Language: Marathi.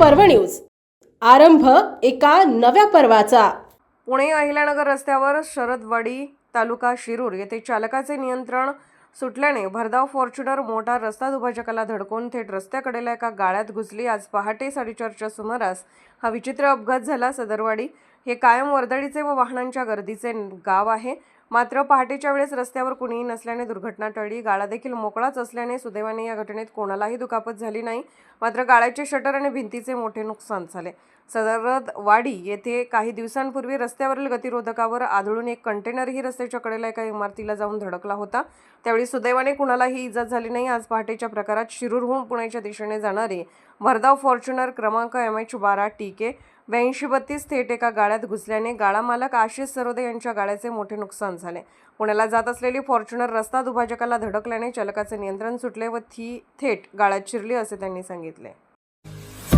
पर्व न्यूज. आरंभ एका नव्या पर्वाचा. पुणे अहिल्यानगर रस्त्यावर शरदवाडी तालुका शिरूर येथे चालकाचे नियंत्रण सुटल्याने भरधाव फॉर्च्युनर मोटार रस्ता दुभाजकाला धडकून थेट रस्त्याकडेला एका गाळ्यात घुसली. आज पहाटे साडेचारच्या सुमारास हा विचित्र अपघात झाला. सदरवाडी हे कायम वर्दळीचे व वाहनांच्या गर्दीचे गाव आहे. मात्र पहाटेच्या वेळेस रस्त्यावर कुणीही नसल्याने दुर्घटना टळली. गाळा देखील मोकळाच असल्याने सुदैवाने या घटनेत कोणालाही दुखापत झाली नाही. मात्र गाळ्याचे शटर आणि भिंतीचे मोठे नुकसान झाले. सदरवाडी येथे काही दिवसांपूर्वी रस्त्यावरील गतिरोधकावर आढळून एक कंटेनरही रस्त्याच्या कडेला एका इमारतीला जाऊन धडकला होता. त्यावेळी सुदैवाने कुणालाही इजा झाली नाही. आज पहाटेच्या प्रकारात शिरूरहून पुण्याच्या दिशेने जाणारी भरधाव फॉर्च्युनर क्रमांक एम एच बारा टी के ब्याऐंशी बत्तीस थेट एका गाळ्यात घुसल्याने गाळा मालक आशिष सरोदे यांच्या गाड्याचे मोठे नुकसान झाले. पुण्याला जात असलेली फॉर्च्युनर रस्ता दुभाजकाला धडकल्याने चालकाचे नियंत्रण सुटले व ती थेट गाळ्यात शिरली असे त्यांनी सांगितले.